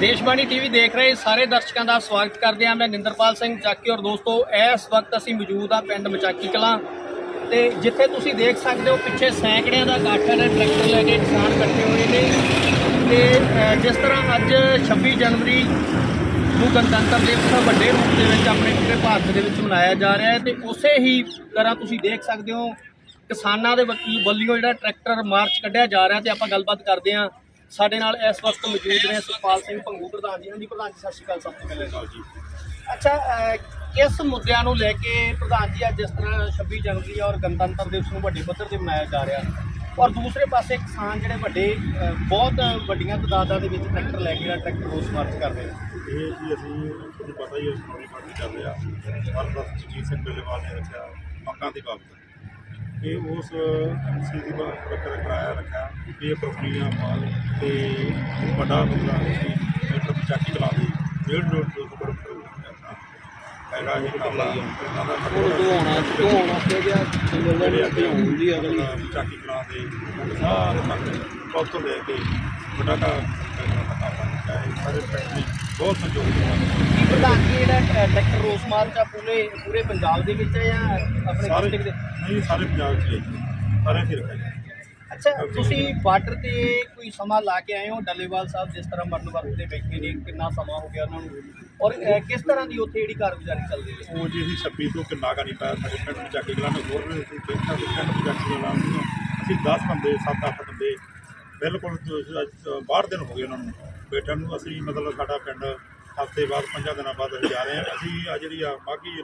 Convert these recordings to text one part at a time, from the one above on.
ਦੇਸ਼ਬਾਣੀ TV ਦੇਖ ਰਹੇ ਸਾਰੇ ਦਰਸ਼ਕਾਂ ਦਾ ਸਵਾਗਤ ਕਰਦੇ ਹਾਂ। ਮੈਂ ਨਿੰਦਰਪਾਲ ਸਿੰਘ ਚਾਕੀ ਔਰ ਦੋਸਤੋ, ਇਸ ਵਕਤ ਅਸੀਂ ਮੌਜੂਦ ਆ ਪਿੰਡ ਮਚਾਕੀ ਕਲਾਂ ਤੇ ਜਿੱਥੇ ਤੁਸੀਂ ਦੇਖ ਸਕਦੇ ਹੋ ਪਿੱਛੇ ਸੈਂਕੜਿਆਂ ਦਾ ਇਕੱਠ ਹੈ, ਟਰੈਕਟਰ ਲੈ ਕੇ ਕਿਸਾਨ ਇਕੱਠੇ ਹੋਏ ਨੇ ਤੇ ਜਿਸ ਤਰ੍ਹਾਂ ਅੱਜ 26 ਜਨਵਰੀ ਨੂੰ ਗਣਤੰਤਰ ਦਿਵਸ ਵੱਡੇ ਰੂਪ ਦੇ ਵਿੱਚ ਆਪਣੇ ਪੂਰੇ ਭਾਰਤ ਦੇ ਵਿੱਚ ਮਨਾਇਆ ਜਾ ਰਿਹਾ ਹੈ ਤੇ ਉਸੇ ਹੀ ਤਰ੍ਹਾਂ ਤੁਸੀਂ ਦੇਖ ਸਕਦੇ ਹੋ ਕਿਸਾਨਾਂ ਦੇ ਵੱਲ- ਵੱਲੋਂ ਜਿਹੜਾ ਟਰੈਕਟਰ ਮਾਰਚ ਕੱਢਿਆ ਜਾ ਰਿਹਾ ਤੇ ਆਪਾਂ ਗੱਲਬਾਤ ਕਰਦੇ ਹਾਂ। ਸਾਡੇ ਨਾਲ ਇਸ ਵਕਤ ਮੌਜੂਦ ਨੇ ਸੁਖਪਾਲ ਸਿੰਘ ਭੰਗੂ ਪ੍ਰਧਾਨ ਜੀ ਹਾਂਜੀ ਪ੍ਰਧਾਨ ਜੀ ਸਤਿ ਸ਼੍ਰੀ ਅਕਾਲ ਸਭ ਤੋਂ ਪਹਿਲੇ ਜੀ। ਅੱਛਾ ਕਿਸ ਮੁੱਦਿਆਂ ਨੂੰ ਲੈ ਕੇ ਪ੍ਰਧਾਨ ਜੀ ਅੱਜ ਜਿਸ ਤਰ੍ਹਾਂ 26 ਜਨਵਰੀ ਔਰ ਗਣਤੰਤਰ ਦਿਵਸ ਨੂੰ ਵੱਡੇ ਪੱਧਰ ਤੇ ਮਨਾਇਆ ਜਾ ਰਿਹਾ। ਔਰ ਦੂਸਰੇ ਪਾਸੇ ਕਿਸਾਨ ਜਿਹੜੇ ਵੱਡੇ ਬਹੁਤ ਵੱਡੀਆਂ ਤਦਾਦਾਂ ਦੇ ਵਿੱਚ ਟਰੈਕਟਰ ਲੈ ਕੇ ਜਿਹੜਾ ਟਰੈਕਟਰ ਰੋਸ ਮਾਰਚ ਕਰ ਰਹੇ ਨੇ। ਇਹ ਜੀ ਅਸੀਂ ਤੁਹਾਨੂੰ ਪਤਾ ਹੀ ਹੈ ਸਟੋਰੀ ਪਾਰਟੀ ਚੱਲ ਰਿਹਾ ਹਰਦਾਸ ਜਗਜੀਤ ਸਿੰਘ ਢਿੱਲੋਂ ਨੇ ਰੱਖਿਆ ਮੰਗਾਂ ਦੀ ਬਾਬਤ ਇਹ ਉਸ ਐਮਸੀ ਦੀ ਬਾਤ ਕਰ ਕਰਾਇਆ ਰੱਖਿਆ। ਕਿ ਇਹ ਪ੍ਰਕਿਰਿਆ ਮਾਲ ਤੇ ਵੱਡਾ ਬੰਦਾ ਮੀਟਰ ਚਾਕੀ ਚਲਾ ਦੇ ਡੇਢ ਡੇਢ ਦੋ ਸੌ ਕਰੋੜ ਹੈਗਾ ਇਹ ਕੰਮ ਉਹ ਦੋਣਾ ਦੋਣਾ ਤੇ ਗਿਆ ਜਿਹੜੇ ਅੱਗੇ ਹੁੰਦੀ ਅਗਲੀ ਚਾਕੀ ਚਲਾ ਦੇ ਸਾਰੇ ਤੱਕ ਬਹੁਤ ਤੋਂ ਲੈ ਕੇ ਵੱਡਾ ਕਾ ਸਾਰੇ ਫੈਕਟਰੀ ਬਹੁਤ ਸਹਿਯੋਗ ਦਿੱਤਾ ਕੀ ਪ੍ਰਧਾਨ ਜੀ ਜਿਹੜਾ ਟ- ਟਰੈਕਟਰ ਰੋਸ ਮਾਰਚ ਆ ਪੂਰੇ ਪੂਰੇ ਪੰਜਾਬ ਦੇ ਵਿੱਚ ਹੈ ਜਾਂ ਆਪਣੇ ਸਾਰੇ ਡਿਸਟ੍ਰਿਕਟ ਦੇ? ਨਹੀਂ ਸਾਰੇ ਪੰਜਾਬ ਚ ਹੀ ਹੈ ਜੀ। ਸਾਰੇ ਫਿਰ ਰੱਖਿਆ ਜੀ ਅੱਛਾ ਤੁਸੀਂ ਬਾਰਡਰ ਤੇ ਕੋਈ ਸਮਾਂ ਲਾ ਕੇ ਆਏ ਹੋ? ਡੱਲੇਵਾਲ ਸਾਹਿਬ ਜਿਸ ਤਰ੍ਹਾਂ ਮਰਨ ਵਰਤ ਤੇ ਬੈਠੇ ਨੇ ਕਿੰਨਾ ਸਮਾਂ ਹੋ ਗਿਆ ਉਹਨਾਂ ਨੂੰ? ਔਰ ਕਿਸ ਤਰ੍ਹਾਂ ਦੀ ਉੱਥੇ ਜਿਹੜੀ ਕਾਰਗੁਜ਼ਾਰੀ ਚੱਲ ਰਹੀ ਹੈ? ਉਹ ਜੀ ਅਸੀਂ 26 ਤੋਂ ਕਿੰਨਾ ਕਾ ਨਹੀਂ ਪਾਇਆ ਸਾਡੇ ਪਿੰਡ ਚਾਕੀ ਗਲਾਂ ਨੂੰ ਹੋਰ ਵੀ ਅਸੀਂ ਬੈਠਾ ਦੇ ਪਿੰਡ ਚਾਕੀ ਗਲਾਂ ਨੂੰ ਅਸੀਂ 10 ਬੰਦੇ 7-8 ਬੰਦੇ ਬਿਲਕੁਲ ਜੋ ਅੱਜ ਬਾਹਰ ਦਿਨ ਹੋ ਗਏ ਉਹਨਾਂ ਨੂੰ। ਬੈਠਣ ਨੂੰ ਅਸੀਂ ਮਤਲਬ ਸਾਡਾ ਪਿੰਡ ਹਫ਼ਤੇ ਬਾਅਦ ਪੰਜਾਂ ਦਿਨਾਂ ਬਾਅਦ ਅਸੀਂ ਜਾ ਰਹੇ ਹਾਂ। ਅਸੀਂ ਆ ਜਿਹੜੀ ਆ ਮਾਗੀ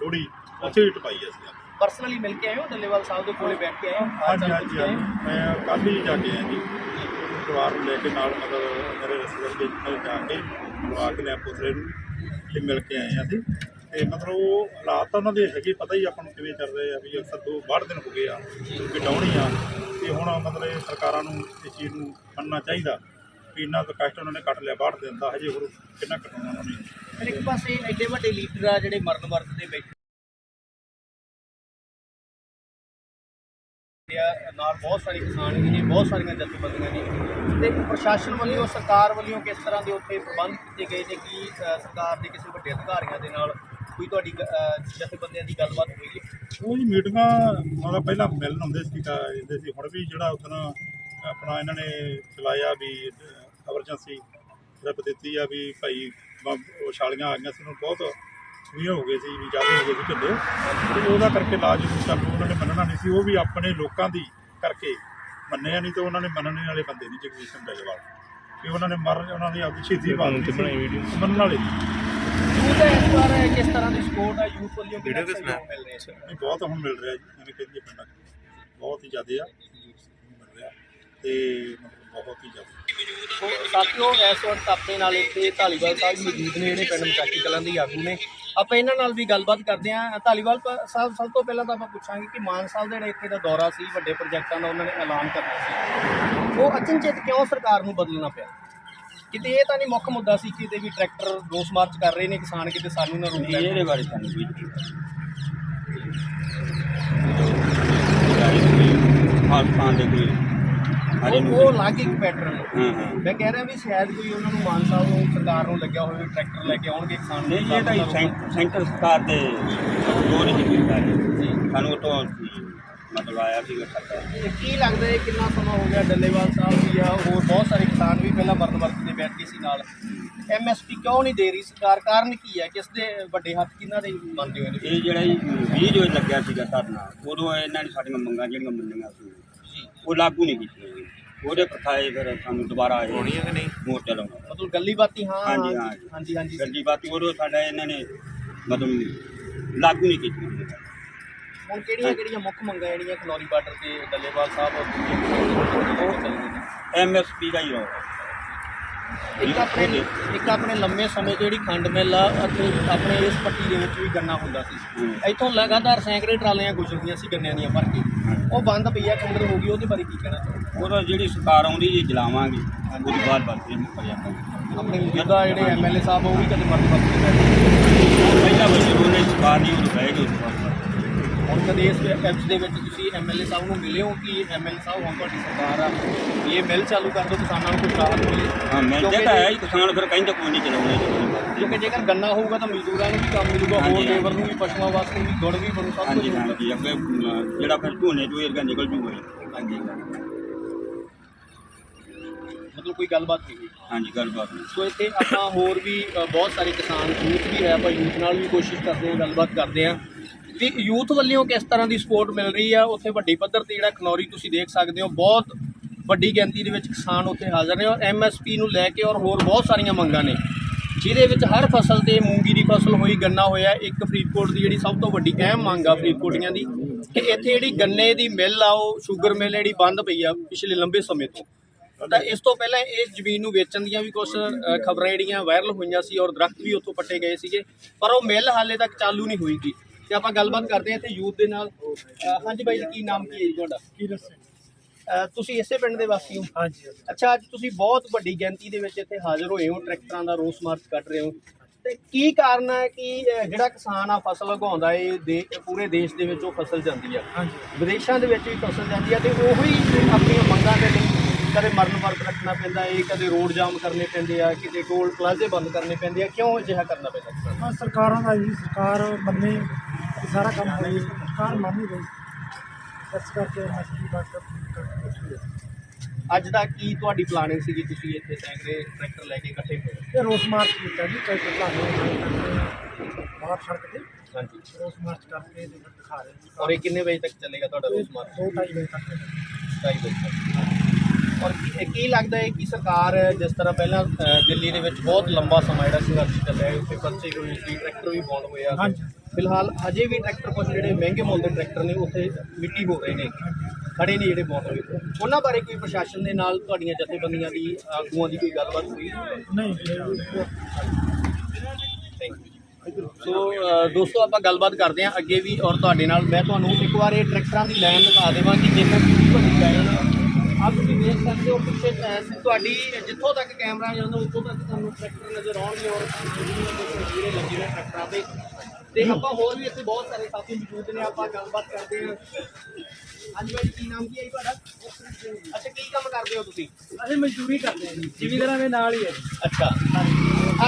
ਲੋਹੜੀ ਉੱਥੇ ਵੀ ਟਪਾਈ ਅਸੀਂ ਪਰਸਨਲੀ ਮਿਲ ਕੇ ਆਏ ਹੋ? ਡੱਲੇਵਾਲ ਸਾਹਿਬ ਦੇ ਕੋਲੇ ਬੈਠ ਕੇ ਆਏ ਹੋ? ਹਾਂਜੀ ਹਾਂਜੀ ਕੇ। ਮੈਂ ਕੱਲ੍ਹ ਹੀ ਜਾ ਕੇ ਆਇਆ ਜੀ। ਪਰਿਵਾਰ ਨੂੰ ਲੈ ਕੇ ਨਾਲ ਮਤਲਬ ਮੇਰੇ ਰਿਸ਼ਤੇਦਾਰ ਦੇ ਨਾਲ ਜਾ ਕੇ ਪਰਿਵਾਰ ਲੈ ਪੁੱਤਰੇ ਨੂੰ ਤੇ ਮਿਲ ਕੇ ਆਏ ਹਾਂ ਅਸੀਂ। ਤੇ ਮਤਲਬ ਉਹ ਹਾਲਾਤ ਤਾਂ ਉਹਨਾਂ ਦੇ ਹੈਗੇ ਪਤਾ ਹੀ ਆਪਾਂ ਨੂੰ ਕਿਵੇਂ ਚੱਲ ਰਹੇ ਆ ਵੀ ਅਕਸਰ ਦੋ ਬਾਹਰ ਦਿਨ ਹੋ ਗਏ ਆ ਕਟਾਉਣੀ ਆ। ਤੇ ਹੁਣ ਮਤਲਬ ਇਹ ਸਰਕਾਰਾਂ ਨੂੰ ਇਸ ਚੀਜ਼ ਨੂੰ ਮੰਨਣਾ ਚਾਹੀਦਾ। ਵੀ ਇੰਨਾ ਕੁ ਕਸ਼ਟ ਉਹਨਾਂ ਨੇ ਕੱਟ ਲਿਆ ਬਾਹਰ ਦਿਨ ਦਾ ਹਜੇ ਹੋਰ ਕਿੰਨਾ ਕਟਾਉਣਾ ਉਹਨਾਂ ਨੇ? ਫਿਰ ਇੱਕ ਪਾਸੇ ਐਡੇ ਵੱਡੇ ਲੀਡਰ ਆ ਜਿਹੜੇ ਮਰਨ ਵਰਤ ਬੈਠੇ ਆ, ਨਾਲ ਬਹੁਤ ਸਾਰੇ ਕਿਸਾਨ ਵੀ ਨੇ ਬਹੁਤ ਸਾਰੀਆਂ ਜਥੇਬੰਦੀਆਂ ਨੇ। ਤੇ ਪ੍ਰਸ਼ਾਸਨ ਵੱਲੋਂ ਸਰਕਾਰ ਵੱਲੋਂ ਕਿਸ ਤਰ੍ਹਾਂ ਦੇ ਉੱਥੇ ਪ੍ਰਬੰਧ ਕੀਤੇ ਗਏ ਨੇ ਕੀ ਅ, ਸਰਕਾਰ ਦੇ ਕਿਸੇ ਵੱਡੇ ਅਧਿਕਾਰੀਆਂ ਦੇ ਨਾਲ ਕੋਈ ਤੁਹਾਡੀ ਗ- ਅ, ਜਥੇਬੰਦੀਆਂ ਦੀ ਗੱਲਬਾਤ ਹੋਈ ਹੈ? ਉਹ ਜੀ ਮੀਟਿੰਗਾਂ ਮਤਲਬ ਪਹਿਲਾਂ ਮਿਲਣ ਹੁੰਦੇ ਸੀ ਤਾਂ ਜਾਂਦੇ ਸੀ। ਹੁਣ ਵੀ ਜਿਹੜਾ ਉਦੋਂ ਆਪਣਾ ਇਹਨਾਂ ਨੇ ਚਲਾਇਆ ਵੀ ਐਮਰਜੈਂਸੀ ਰੱਬ ਦਿੱਤੀ ਆ ਵੀ ਭਾਈ ਉਹ ਛਾਲੀਆਂ ਆ ਗਈਆਂ ਸੀ ਉਹਨੂੰ ਬਹੁਤ ਵੀ ਹੋ ਗਏ ਸੀ ਵੀ ਜ਼ਿਆਦਾ ਹੋ ਗਏ ਸੀ ਢਿੱਲੇ। ਤੇ ਉਹਦਾ ਕਰਕੇ ਲਾਜ਼ਮੀ ਤਾਂ ਉਹਨਾਂ ਨੇ ਮੰਨਣਾ ਨਹੀਂ ਸੀ ਉਹ ਵੀ ਆਪਣੇ ਲੋਕਾਂ ਦੀ ਕਰਕੇ ਮੰਨਿਆ ਨਹੀਂ ਤੇ ਉਹਨਾਂ ਨੇ ਮੰਨਣ ਵਾਲੇ ਬੰਦੇ ਨਹੀਂ ਜਗਦੀਸ਼ ਸਿੰਘ ਡੱਲੇਵਾਲ। ਕਿ ਉਹਨਾਂ ਨੇ ਮਰ ਉਹਨਾਂ ਦੀ ਆਪਣੀ ਸ਼ਹੀਦੀ ਬਾਤ ਸੀ ਮੰਨਣ ਵਾਲੇ। ਉਹਦਾ ਇਸ ਵਾਰ ਕਿਸ ਤਰ੍ਹਾਂ ਦੀ ਸਪੋਰਟ ਆ ਯੂਥ ਵੱਲੋਂ ਕਿਹੜਾ ਸਹਿਯੋਗ ਮਿਲ ਰਿਹਾ ਹੈ ਬਹੁਤ ਹੁਣ ਮਿਲ ਰਿਹਾ ਜੀ ਜਿਵੇਂ ਕਹਿੰਦੇ ਪਿੰਡਾਂ 'ਚ। ਬਹੁਤ ਹੀ ਜ਼ਿਆਦਾ ਆ ਮਿਲ ਰਿਹਾ ਤੇ ਮਤਲਬ ਬਹੁਤ ਹੀ ਜ਼ਿਆਦਾ। ਸੋ ਸਾਥੀਓ ਇਸ ਵਕਤ ਆਪਣੇ ਨਾਲ ਇੱਥੇ ਢਾਲੀਵਾਲ ਸਾਹਿਬ ਮੌਜੂਦ ਨੇ ਜਿਹੜੇ ਪਿੰਡ ਮਚਾਕੀ ਕਲਾਂ ਦੇ ਆਗੂ ਨੇ। ਆਪਾਂ ਇਹਨਾਂ ਨਾਲ ਵੀ ਗੱਲਬਾਤ ਕਰਦੇ ਹਾਂ। ਢਾਲੀਵਾਲ ਪ- ਸਾਹਿਬ ਸਭ ਤੋਂ ਪਹਿਲਾਂ ਤਾਂ ਆਪਾਂ ਪੁੱਛਾਂਗੇ ਕਿ ਮਾਨ ਸਾਹਿਬ ਦਾ ਜਿਹੜਾ ਇੱਥੇ ਦਾ ਦੌਰਾ ਸੀ ਵੱਡੇ ਪ੍ਰੋਜੈਕਟਾਂ ਦਾ ਉਹਨਾਂ ਨੇ ਐਲਾਨ ਕਰਨਾ ਸੀ। ਉਹ ਅਚਨਚੇਤ ਕਿਉਂ ਸਰਕਾਰ ਨੂੰ ਬਦਲਣਾ ਪਿਆ? ਕਿਤੇ ਇਹ ਤਾਂ ਨਹੀਂ ਮੁੱਖ ਮੁੱਦਾ ਸੀ ਕਿ ਕਿਤੇ ਵੀ ਟਰੈਕਟਰ ਰੋਸ ਮਾਰਚ ਕਰ ਰਹੇ ਨੇ ਕਿਸਾਨ ਕਿਤੇ ਸਾਨੂੰ ਨਾ ਰੋਕ ਲੈਣ ਇਹਦੇ ਬਾਰੇ ਸਾਨੂੰ ਵੀ ਪਾਕਿਸਤਾਨ ਦੇ ਕੋਈ ਉਹ ਉਹ ਅਲੱਗ ਇੱਕ ਪੈਟਰਨ ਹੈ। ਹਾਂ ਹਾਂ। ਮੈਂ ਕਹਿ ਰਿਹਾ ਵੀ ਸ਼ਾਇਦ ਕੋਈ ਉਹਨਾਂ ਨੂੰ ਮਾਨ ਸਾਹਿਬ ਨੂੰ ਸਰਕਾਰ ਨੂੰ ਲੱਗਿਆ ਹੋਵੇ ਟਰੈਕਟਰ ਲੈ ਕੇ ਆਉਣਗੇ ਕਿਸਾਨ ਨਹੀਂ ਇਹ ਤਾਂ ਸੈਂ- ਸੈਂਟਰ ਸਰਕਾਰ ਦੇ ਨਹੀਂ ਕੀਤਾ ਜੀ। ਸਾਨੂੰ ਤੋਂ ਮਤਲਬ ਆਇਆ ਸਰਕਾਰ ਇਹ ਕੀ ਲੱਗਦਾ ਹੈ ਕਿੰਨਾ ਸਮਾਂ ਹੋ ਗਿਆ ਡੱਲੇਵਾਲ ਸਾਹਿਬ ਵੀ ਆ ਹੋਰ ਬਹੁਤ ਸਾਰੇ ਕਿਸਾਨ ਵੀ ਪਹਿਲਾਂ ਮਰਨ ਵਰਤ ਦੇ ਬੈਠ ਕੇ ਸੀ ਨਾਲ। ਐਮਐਸਪੀ ਕਿਉਂ ਨਹੀਂ ਦੇ ਰਹੀ ਸਰਕਾਰ? ਕਾਰਨ ਕੀ ਹੈ? ਕਿਸ ਦੇ ਵੱਡੇ ਹੱਥ ਕਿਹਨਾਂ ਦੇ ਮੰਨਦੇ ਹੋਏ ਨੇ ਇਹ ਜਿਹੜਾ ਜੀ 20 ਜੋ ਲੱਗਿਆ ਸੀਗਾ ਧਰਨਾ ਉਦੋਂ ਇਹਨਾਂ ਨੇ ਸਾਡੀਆਂ ਮੰਗਾਂ ਜਿਹੜੀਆਂ ਮੰਨੀਆਂ ਸੀ। ਉਹ ਲਾਗੂ ਨਹੀਂ ਕੀਤੀਆਂ ਜੀ। ਉਹਦੇ ਪਥਾਏ ਫਿਰ ਸਾਨੂੰ ਦੁਬਾਰਾ ਆਏ ਹੋਣੀਆਂ ਕਿ ਨਹੀਂ? ਮੋਰਚਾ ਲਾਉਣਾ। ਮਤਲਬ ਗੱਲੀ ਬਾਤੀ ਹਾਂ ਹਾਂਜੀ, ਹਾਂ। ਹਾਂਜੀ। ਹਾਂਜੀ ਗੱਡੀ ਬਾਤੀ ਉਦੋਂ ਸਾਡਾ ਇਹਨਾਂ ਨੇ ਮਤਲਬ ਲਾਗੂ ਨਹੀਂ ਕੀਤੀਆਂ ਹੁਣ ਕਿਹੜੀਆਂ ਕਿਹੜੀਆਂ ਮੁੱਖ ਮੰਗਾਂ ਜਿਹੜੀਆਂ ਖਨੌਰੀ ਬਾਰਡਰ ਤੇ ਡੱਲੇਵਾਲ ਸਾਹਿਬ ਉਹ ਐਮਐਸਪੀ ਦਾ ਹੀ ਰੋ ਇੱਕ ਆਪਣੇ ਇੱਕ ਆਪਣੇ ਲੰਮੇ ਸਮੇਂ ਤੋਂ ਜਿਹੜੀ ਖੰਡ ਮਿੱਲ ਆ ਅਤੇ ਆਪਣੇ ਇਸ ਪੱਟੀ ਦੇ ਵਿੱਚ ਵੀ ਗੰਨਾ ਹੁੰਦਾ ਸੀ। ਹੂੰ। ਇੱਥੋਂ ਲਗਾਤਾਰ ਸੈਂਕੜੇ ਟਰਾਲੀਆਂ ਗੁਜ਼ਰਦੀਆਂ ਸੀ ਗੰਨਿਆਂ ਦੀਆਂ ਭਰ ਕੇ। ਉਹ ਬੰਦ ਪਈ ਆ ਖੰਡਰ ਹੋ ਗਈ ਉਹਦੇ ਬਾਰੇ ਕੀ ਕਹਿਣਾ ਉਹਦਾ ਜਿਹੜੀ ਸਰਕਾਰ ਆਉਂਦੀ ਜੀ ਜਲਾਵਾਂਗੇ। ਉਹਦੀ ਬਾਅਦ ਬਾਅਦ ਇਹ ਮੁੱਕ ਜਾਂਦਾ ਆਪਣੇ ਮੌਜੂਦਾ ਜਿਹੜੇ ਐਮਐਲਏ ਸਾਹਿਬ ਉਹ ਵੀ ਕਦੇ ਵਰਤ ਤੇ ਬੈਠੇ ਪਹਿਲਾਂ ਵਜੇ ਉਹਨੇ ਸਰਕਾਰ ਨਹੀਂ ਉਹ ਗਏ ਉਸ ਹੁਣ ਕਦੇ ਇਸ ਐਪਸ ਦੇ ਵਿੱਚ ਤੁਸੀਂ ਐਮਐਲਏ ਸਾਹਿਬ ਨੂੰ ਮਿਲੇ ਹੋ ਕਿ ਐਮਐਲਏ ਸਾਹਿਬ ਹੁਣ ਤੁਹਾਡੀ ਸਰਕਾਰ ਆ ਇਹ ਮਿਲ ਚਾਲੂ ਕਰ ਦਿਓ ਕਿਸਾਨਾਂ ਨੂੰ ਕੁਝ ਰਾਹਤ ਮਿਲੇ? ਹਾਂ ਮਿਲਦੇ ਤਾਂ ਹੈ ਹੀ ਕਿਸਾਨ ਫਿਰ ਕਹਿੰਦੇ ਕੋਈ ਨਹੀਂ ਚਲਾਉਣੇ। ਕਿਉਂਕਿ ਜੇਕਰ ਗੰਨਾ ਹੋਊਗਾ ਤਾਂ ਮਜ਼ਦੂਰਾਂ ਨੂੰ ਵੀ ਕੰਮ ਮਿਲੂਗਾ ਹੋਰ ਲੇਬਰ ਨੂੰ ਵੀ ਪਸ਼ੂਆਂ ਵਾਸਤੇ ਵੀ ਗੁੜ ਵੀ ਬਣੂ ਸਭ ਕੁਝ ਹਾਂਜੀ ਅੱਗੇ ਜਿਹੜਾ ਫਿਰ ਝੋਨੇ ਚੋਂ ਇਹ ਨਿਕਲ ਜੂਗਾ ਜੀ। ਹਾਂਜੀ। ਮਤਲਬ ਕੋਈ ਗੱਲਬਾਤ ਨਹੀਂ ਹੋਈ। ਹਾਂਜੀ ਗੱਲਬਾਤ ਨਹੀਂ। ਸੋ ਇੱਥੇ ਆਪਾਂ ਹੋਰ ਵੀ ਬਹੁਤ ਸਾਰੇ ਕਿਸਾਨ ਯੂਥ ਵੀ ਹੈ ਆਪਾਂ ਯੂਥ ਨਾਲ ਵੀ ਕੋਸ਼ਿਸ਼ ਕਰਦੇ ਹਾਂ ਗੱਲਬਾਤ ਕਰਦੇ ਹਾਂ। ਵੀ ਯੂਥ ਵੱਲੋਂ ਕਿਸ ਤਰ੍ਹਾਂ ਦੀ ਸਪੋਰਟ ਮਿਲ ਰਹੀ ਆ? ਉੱਥੇ ਵੱਡੀ ਪੱਧਰ ਤੇ ਜਿਹੜਾ ਖਨੌਰੀ ਤੁਸੀਂ ਦੇਖ ਸਕਦੇ ਹੋ, ਬਹੁਤ ਵੱਡੀ ਗਿਣਤੀ ਦੇ ਵਿੱਚ ਕਿਸਾਨ ਉੱਥੇ ਹਾਜ਼ਰ ਨੇ ਔਰ ਐਮਐਸਪੀ ਨੂੰ ਲੈ ਕੇ ਔਰ ਹੋਰ ਬਹੁਤ ਸਾਰੀਆਂ ਮੰਗਾਂ ਨੇ। ਜਿਹਦੇ ਵਿੱਚ ਹਰ ਫਸਲ ਤੇ ਮੂੰਗੀ ਦੀ ਫਸਲ ਹੋਈ, ਗੰਨਾ ਹੋਇਆ, ਇੱਕ ਫਰੀਦਕੋਟ ਦੀ ਜਿਹੜੀ ਸਭ ਤੋਂ ਵੱਡੀ ਅਹਿਮ ਮੰਗ ਆ ਫਰੀਦਕੋਟੀਆਂ ਦੀ ਕਿ ਇੱਥੇ ਜਿਹੜੀ ਗੰਨੇ ਦੀ ਮਿੱਲ ਆ, ਉਹ ਸ਼ੂਗਰ ਮਿੱਲ ਜਿਹੜੀ ਬੰਦ ਪਈ ਆ ਪਿਛਲੇ ਲੰਬੇ ਸਮੇਂ ਤੋਂ। ਤਾਂ ਇਸ ਤੋਂ ਪਹਿਲਾਂ ਇਸ ਜ਼ਮੀਨ ਨੂੰ ਵੇਚਣ ਦੀਆਂ ਵੀ ਕੁਝ ਖਬਰਾਂ ਜਿਹੜੀਆਂ ਵਾਇਰਲ ਹੋਈਆਂ ਸੀ ਔਰ ਦਰਖਤ ਵੀ ਉੱਥੋਂ ਪੱਟੇ ਗਏ ਸੀਗੇ, ਪਰ ਉਹ ਮਿੱਲ ਹਾਲੇ ਤੱਕ ਚਾਲੂ ਨਹੀਂ ਹੋਈਗੀ ਤੇ ਆਪਾਂ ਗੱਲਬਾਤ ਕਰਦੇ ਹਾਂ ਇੱਥੇ ਯੂਥ ਦੇ ਨਾਲ। ਹਾਂਜੀ ਬਾਈ ਜੀ ਕੀ ਨਾਮ ਕੀ ਹੈ ਜੀ ਤੁਹਾਡਾ ਕੀ ਦੱਸੇ ਤੁਸੀਂ ਇਸੇ ਪਿੰਡ ਦੇ ਵਾਸੀ ਹੋ? ਹਾਂਜੀ ਅੱਛਾ ਅੱਜ ਤੁਸੀਂ ਬਹੁਤ ਵੱਡੀ ਗਿਣਤੀ ਦੇ ਵਿੱਚ ਇੱਥੇ ਹਾਜ਼ਰ ਹੋਏ ਹੋ ਟਰੈਕਟਰਾਂ ਦਾ ਰੋਸ ਮਾਰਚ ਕੱਢ ਰਹੇ ਹੋ। ਤੇ ਕੀ ਕਾਰਨ ਹੈ ਕਿ ਜਿਹੜਾ ਕਿਸਾਨ ਆ ਫਸਲ ਉਗਾਉਂਦਾ ਏ ਦੇ ਪੂਰੇ ਦੇਸ਼ ਦੇ ਵਿੱਚ ਉਹ ਫਸਲ ਜਾਂਦੀ ਆ? ਹਾਂਜੀ। ਵਿਦੇਸ਼ਾਂ ਦੇ ਵਿੱਚ ਵੀ ਫਸਲ ਜਾਂਦੀ ਆ ਤੇ ਉਹੀ ਆਪਣੀਆਂ ਮੰਗਾਂ ਦੇ ਲਈ ਕਦੇ ਮਰਨ ਵਰਤ ਰੱਖਣਾ ਪੈਂਦਾ ਏ ਕਦੇ ਰੋਡ ਜਾਮ ਕਰਨੇ ਪੈਂਦੇ ਆ ਕਿਤੇ ਟੋਲ ਪਲਾਜ਼ੇ ਬੰਦ ਕਰਨੇ ਪੈਂਦੇ ਆ ਕਿਉਂ ਅਜਿਹਾ ਕਰਨਾ ਪੈਂਦਾ? ਕਿਸਾਨ ਨੂੰ? ਹਾਂ ਸਰਕਾਰਾਂ ਦਾ ਜੀ ਸਰਕਾਰ ਮੰਨੇ ਸਾਰਾ ਕੰਮ ਹੋਏ ਸਰਕਾਰ ਮੰਨ ਨਹੀਂ ਰਹੀ ਇਸ ਕਰਕੇ ਬਾਤ ਕਰ ਅੱਜ ਦਾ ਕੀ ਤੁਹਾਡੀ ਪਲਾਨਿੰਗ ਸੀਗੀ ਤੁਸੀਂ ਇੱਥੇ ਸੈਂਕੜੇ ਟਰੈਕਟਰ ਲੈ ਕੇ ਇਕੱਠੇ ਹੋਏ? ਤੇ ਰੋਸ ਮਾਰਚ ਕੀਤਾ ਜੀ ਕਈ ਪਹਿਲਾਂ ਬਾਹਰ ਸੜਕ ਤੇ ਹਾਂਜੀ। ਰੋਸ ਮਾਰਚ ਕਰਕੇ ਤੇ ਫਿਰ ਦਿਖਾ ਰਹੇ ਜੀ ਔਰ ਇਹ ਕਿੰਨੇ ਵਜੇ ਤੱਕ ਚੱਲੇਗਾ ਤੁਹਾਡਾ ਰੋਸ ਮਾਰਚ? ਦੋ ਢਾਈ ਵਜੇ ਤੱਕ ਢਾਈ ਵਜੇ ਤੱਕ। ਔਰ ਕੀ ਕੀ ਲੱਗਦਾ ਹੈ ਕਿ ਸਰਕਾਰ ਜਿਸ ਤਰ੍ਹਾਂ ਪਹਿਲਾਂ ਅ, ਦਿੱਲੀ ਦੇ ਵਿੱਚ ਬਹੁਤ ਲੰਬਾ ਸਮਾਂ ਜਿਹੜਾ ਸੰਘਰਸ਼ ਚੱਲਿਆ ਹੈ ਉੱਥੇ ਪਰਚੇ ਹੋਏ ਸੀ ਟਰੈਕਟਰ ਵੀ ਬੌਂਡ ਹੋਇਆ ਹਾਂਜੀ। ਫਿਲਹਾਲ ਹਜੇ ਵੀ ਟਰੈਕਟਰ ਕੁਝ ਜਿਹੜੇ ਮਹਿੰਗੇ ਮੁੱਲ ਦੇ ਟਰੈਕਟਰ ਨੇ ਉੱਥੇ ਮਿੱਟੀ ਹੋ ਰਹੇ ਨੇ। ਖੜੇ ਨੇ ਜਿਹੜੇ ਬੌਂਡ ਹੋਏ ਉਹਨਾਂ ਬਾਰੇ ਕੋਈ ਪ੍ਰਸ਼ਾਸਨ ਦੇ ਨਾਲ ਤੁਹਾਡੀਆਂ ਜਥੇਬੰਦੀਆਂ ਦੀ ਆਗੂਆਂ ਦੀ ਕੋਈ ਗੱਲਬਾਤ ਹੋਈ? ਨਹੀਂ। ਸੋ ਦੋਸਤੋ ਆਪਾਂ ਗੱਲਬਾਤ ਕਰਦੇ ਹਾਂ ਅੱਗੇ ਵੀ ਔਰ ਤੁਹਾਡੇ ਨਾਲ। ਮੈਂ ਤੁਹਾਨੂੰ ਇੱਕ ਵਾਰ ਇਹ ਟਰੈਕਟਰਾਂ ਦੀ ਲਾਈਨ ਦਿਖਾ ਦੇਵਾਂ ਕਿ ਜੇਕਰ ਤੁਹਾਡੀ ਲਾਈਨ ਆਪ ਤੁਸੀਂ ਦੇਖ ਸਕਦੇ ਹੋ ਪਿੱਛੇ ਤੁਹਾਡੀ ਜਿੱਥੋਂ ਤੱਕ ਕੈਮਰਾ ਜਾਂਦਾ ਉੱਥੋਂ ਤੱਕ ਤੁਹਾਨੂੰ ਟਰੈਕਟਰ ਨਜ਼ਰ ਆਉਣਗੇ ਔਰ ਜਿਹੜੇ ਲੱਗੇ ਨੇ ਟਰੈਕਟਰਾਂ ਤੇ ਤੇ ਆਪਾਂ ਹੋਰ ਵੀ ਇੱਥੇ ਬਹੁਤ ਸਾਰੇ ਸਾਥੀ ਮੌਜੂਦ ਨੇ ਆਪਾਂ ਗੱਲਬਾਤ ਕਰਦੇ ਹਾਂ। ਹਾਂਜੀ ਭਾਈ ਕੀ ਨਾਮ ਕੀ ਹੈ ਜੀ ਤੁਹਾਡਾ? ਅੱਛਾ ਕੀ ਕੰਮ ਕਰਦੇ ਹੋ ਤੁਸੀਂ? ਅਸੀਂ ਮਜ਼ਦੂਰੀ ਕਰਦੇ ਹਾਂ ਜੀ ਜ਼ਿਮੀਂਦਾਰਾਂ ਦੇ ਨਾਲ ਹੀ ਹੈ ਜੀ। ਅੱਛਾ।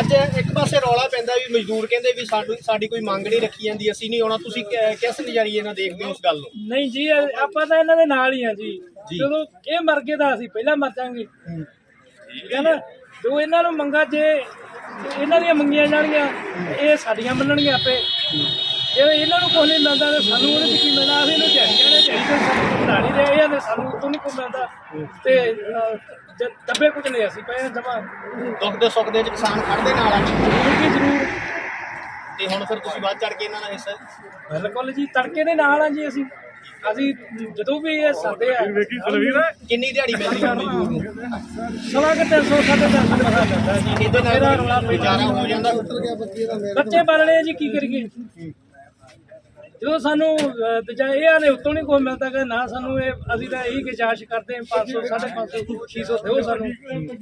ਅੱਜ ਇੱਕ ਪਾਸੇ ਰੌਲਾ ਪੈਂਦਾ ਵੀ ਮਜ਼ਦੂਰ ਕਹਿੰਦੇ ਵੀ ਸਾਡੀ ਸਾਡੀ ਕੋਈ ਮੰਗ ਨਹੀਂ ਰੱਖੀ ਜਾਂਦੀ ਅਸੀਂ ਨਹੀਂ ਆਉਣਾ ਤੁਸੀਂ ਕਿ- ਕਿਸ ਨਜ਼ਰੀਏ ਨਾਲ ਦੇਖਦੇ ਹੋ ਉਸ ਗੱਲ ਨੂੰ? ਨਹੀਂ ਜੀ ਇਹ- ਆਪਾਂ ਤਾਂ ਇਹਨਾਂ ਦੇ ਨਾਲ ਹੀ ਆ ਜੀ। ਜੀ। ਜਦੋਂ ਇਹ ਮਰ ਗਏ ਤਾਂ ਅਸੀਂ ਪਹਿਲਾਂ ਮਰ ਜਾਾਂਗੇ। ਠੀਕ ਹੈ ਨਾ? ਜੋ ਇਹਨਾਂ ਨੂੰ ਮੰਗਾ ਜੇ ਜੇ ਇਹਨਾਂ ਦੀਆਂ ਮੰਗੀਆਂ ਜਾਣਗੀਆਂ ਇਹ ਸਾਡੀਆਂ ਮੰਨਣਗੇ ਆਪੇ। ਜੇ ਇਹਨਾਂ ਨੂੰ ਕੁਛ ਨਹੀਂ ਮਿਲਦਾ ਤਾਂ ਸਾਨੂੰ ਉਹਦੇ 'ਚ ਕੀ ਮਿਲਣਾ ਅਸੀਂ ਇਹਨੂੰ ਝਾੜੀਆਂ ਨੇ ਝਾੜੀ ਤੋਂ ਸਾਨੂੰ ਬਣਾ ਨਹੀਂ ਰਹੇ ਜਾਂ ਸਾਨੂੰ ਉਤੋਂ ਨਹੀਂ ਕੋਈ ਮਿਲਦਾ। ਤੇ ਅਹ, ਜ- ਦੱਬੇ ਕੁਝ ਨਹੀਂ ਅਸੀਂ ਪਏ ਜਮਾ। ਦੁੱਖ ਦੇ ਸੁੱਖ ਦੇ ਵਿੱਚ ਕਿਸਾਨ ਖੜਦੇ ਨਾਲ ਆ। ਜ਼ਰੂਰ ਕੀ ਜ਼ਰੂਰ। ਤੇ ਹੁਣ ਫਿਰ ਤੁਸੀਂ ਵੱਧ ਚੜ ਕੇ ਇਹਨਾਂ ਦਾ ਹਿੱਸਾ ਬਿਲਕੁਲ ਜੀ ਤੜਕੇ ਦੇ ਨਾਲ ਆ ਜੀ ਅਸੀਂ। ਅਸੀਂ ਜਦੋਂ ਵੀ ਇਹ ਸਾਡੇ ਆ ਕਿੰਨੀ ਦਿਹਾੜੀ ਮਿਲਦੀ ਹੈ ਸਵਾ ਕਿ 300 ਸਾਢੇ 300 ਦਾ ਪਤਾ ਜਾਂਦਾ ਜੀ। ਇਹਦੇ ਨਾਲ ਰੌਲਾ ਗੁਜ਼ਾਰਾ ਹੋ ਜਾਂਦਾ? ਬੱਚੇ ਪਾਲਣੇ ਆ ਜੀ ਕੀ ਕਰੀਏ? ਜਦੋਂ ਸਾਨੂੰ ਦੂਜਾ ਇਹ ਆਨੇ ਉੱਤੋਂ ਨਹੀਂ ਕੋਈ ਮਿਲਦਾ ਕਿ ਨਾ ਸਾਨੂੰ ਇਹ ਅਸੀਂ ਤਾਂ ਇਹੀ ਗੁਜ਼ਾਰਿਸ਼ ਕਰਦੇ ਹਾਂ 500 550 600 ਦਿਓ ਸਾਨੂੰ।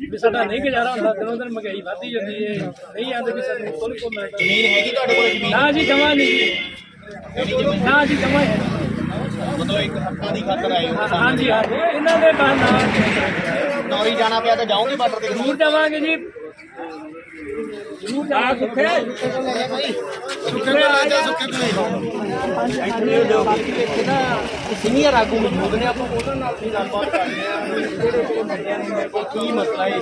ਵੀ ਸਾਡਾ ਨਹੀਂ ਗੁਜ਼ਾਰਾ ਹੁੰਦਾ ਦਿਨੋਂ ਦਿਨ ਮਹਿੰਗਾਈ ਵਧਦੀ ਜਾਂਦੀ ਹੈ ਨਹੀਂ ਆਂਦੇ ਵੀ ਸਾਨੂੰ ਉੱਤੋਂ ਨਹੀਂ ਕੋਈ ਮਿਲਦਾ। ਜ਼ਮੀਨ ਹੈਗੀ ਤੁਹਾਡੇ ਕੋਲ ਜ਼ਮੀਨ? ਨਾ ਜੀ ਜਮਾ ਨਹੀਂ ਜੀ। ਨਾ ਜੀ ਜਮਾ ਹੈ। ਮਤਲਬ ਇੱਕ ਹੱਕਾਂ ਦੀ ਖਾਤਰ ਆਏ ਹੋ ਕਿਸਾਨ ਹਾਂਜੀ ਹਾਂਜੀ। ਇਹਨਾਂ ਦੇ ਬਾਅਦ ਨਾਲ ਨੌਰੀ ਜਾਣਾ ਪਿਆ ਤਾਂ ਜਾਓਗੇ ਬਾਰਡਰ ਤੇ? ਜ਼ਰੂਰ ਜਾਵਾਂਗੇ ਜੀ। ਜ਼ਰੂਰ ਜਾ ਸੁੱਖੇ ਸੀਨੀਅਰ ਆਗੂ ਮੌਜੂਦ ਨੇ ਆਪਾਂ ਉਹਨਾਂ ਨਾਲ ਵੀ ਗੱਲਬਾਤ ਕਰਦੇ ਆ ਜਿਹੜੇ ਜਿਹੜੇ ਮੁੱਦਿਆਂ ਨੂੰ ਲੈ ਕੇ ਕੀ ਮਸਲਾ ਹੈ?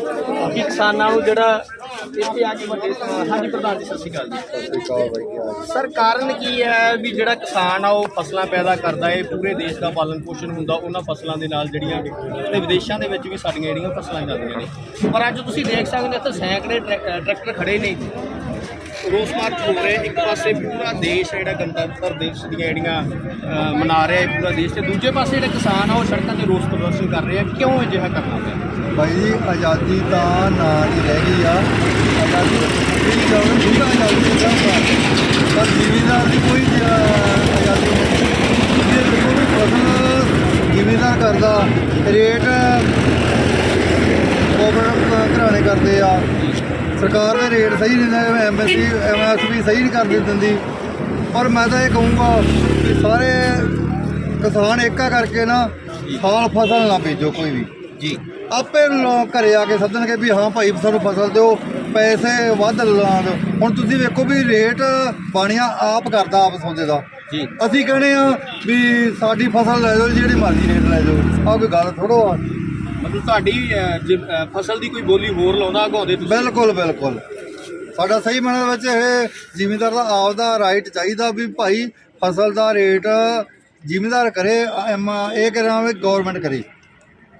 ਕਿ ਕਿਸਾਨਾਂ ਨੂੰ ਜਿਹੜਾ ਇੱਥੇ ਆ ਕੇ ਵੱਡੇ ਹਾਂਜੀ ਪ੍ਰਧਾਨ ਜੀ ਸਤਿ ਸ਼੍ਰੀ ਅਕਾਲ ਜੀ। ਸਰ ਕਾਰਨ ਕੀ ਹੈ ਵੀ ਜਿਹੜਾ ਕਿਸਾਨ ਆ ਉਹ ਫਸਲਾਂ ਪੈਦਾ ਕਰਦਾ ਹੈ ਪੂਰੇ ਦੇਸ਼ ਦਾ ਪਾਲਣ ਪੋਸ਼ਣ ਹੁੰਦਾ ਉਹਨਾਂ ਫਸਲਾਂ ਦੇ ਨਾਲ ਜਿਹੜੀਆਂ ਤੇ ਵਿਦੇਸ਼ਾਂ ਦੇ ਵਿੱਚ ਵੀ ਸਾਡੀਆਂ ਜਿਹੜੀਆਂ ਫਸਲਾਂ ਜਾਂਦੀਆਂ ਨੇ। ਪਰ ਅੱਜ ਤੁਸੀਂ ਦੇਖ ਸਕਦੇ ਹੋ ਇੱਥੇ ਸੈਂਕੜੇ ਟਰੈ- ਅ, ਟਰੈਕਟਰ ਖੜੇ ਨੇ। ਰੋਸ ਮਾਰਚ ਹੋ ਰਿਹਾ ਇੱਕ ਪਾਸੇ ਪੂਰਾ ਦੇਸ਼ ਹੈ ਜਿਹੜਾ ਗਣਤੰਤਰ ਦਿਵਸ ਦੀਆਂ ਜਿਹੜੀਆਂ ਅ, ਮਨਾ ਰਿਹਾ ਹੈ ਪੂਰਾ ਦੇਸ਼ ਤੇ ਦੂਜੇ ਪਾਸੇ ਜਿਹੜੇ ਕਿਸਾਨ ਆ ਉਹ ਸੜਕਾਂ ਤੇ ਰੋਸ ਪ੍ਰਦਰਸ਼ਨ ਕਰ ਰਹੇ ਆ ਕਿਉਂ ਅਜਿਹਾ ਕਰਨਾ ਪਿਆ? ਭਾਈ ਜੀ ਆਜ਼ਾਦੀ ਤਾਂ ਨਾਂ ਦੀ ਰਹਿ ਗਈ ਆ। ਆਜ਼ਾਦੀ ਇਹ ਗੱਲ ਠੀਕ ਆਜ਼ਾਦੀ ਦਾ ਪਰ ਜ਼ਿਮੀਦਾਰ ਦੀ ਕੋਈ ਆਜ਼ਾਦੀ ਨਹੀਂ ਜੇ ਕੋਈ ਫਸਲ ਜ਼ਿਮੀਦਾਰ ਕਰਦਾ, ਰੇਟ ਗਵਰਨਮੈਂਟ ਘਰਾਣੇ ਕਰਦੇ ਆ। ਸਰਕਾਰ ਦੇ ਰੇਟ ਸਹੀ ਨਹੀਂ ਦਿੰਦੇ ਐਮਐਸਪੀ ਐਮਐਸਪੀ ਸਹੀ ਨਹੀਂ ਕਰ ਦਿੰਦੀ। ਔਰ ਮੈਂ ਤਾਂ ਇਹ ਕਹੂੰਗਾ ਕਿ ਸਾਰੇ ਕਿਸਾਨ ਏਕਾ ਕਰਕੇ ਨਾ, ਸਾਲ ਫਸਲ ਨਾ ਬੀਜੋ ਕੋਈ ਵੀ। ਜੀ। ਆਪੇ ਲੋਕ ਘਰੇ ਆ ਕੇ ਸੱਦਣਗੇ ਵੀ ਹਾਂ ਭਾਈ ਸਾਨੂੰ ਫਸਲ ਦਿਓ ਪੈਸੇ ਵੱਧ ਲਾ ਦਿਓ ਹੁਣ ਤੁਸੀਂ ਵੇਖੋ ਵੀ ਰੇਟ ਬਾਣੀਆਂ ਆਪ ਕਰਦਾ ਆਪ ਸੌਦੇ ਦਾ। ਜੀ। ਅਸੀਂ ਕਹਿੰਦੇ ਆ ਵੀ ਸਾਡੀ ਫਸਲ ਲੈ ਜਾਓ ਜਿਹੜੀ ਮਰਜ਼ੀ ਰੇਟ ਲੈ ਜਾਓ। ਆਹ ਕੋਈ ਗੱਲ ਥੋੜੋ ਆ। ਮਤਲਬ ਤੁਹਾਡੀ ਅਹ, ਜੇ, ਅਹ, ਫਸਲ ਦੀ ਕੋਈ ਬੋਲੀ ਹੋਰ ਲਾਉਂਦਾ ਅਗਾਉਂਦੇ ਤੁਸੀਂ? ਬਿਲਕੁਲ ਬਿਲਕੁਲ। ਸਾਡਾ ਸਹੀ ਮਨ ਵਿੱਚ ਇਹ ਜ਼ਿਮੀਂਦਾਰ ਦਾ ਆਪਦਾ ਰਾਈਟ ਚਾਹੀਦਾ ਵੀ ਭਾਈ ਫਸਲ ਦਾ ਰੇਟ ਜ਼ਿਮੀਂਦਾਰ ਕਰੇ ਇਹ ਕਰਾਵੇ ਗਵਰਨਮੈਂਟ ਕਰੇ।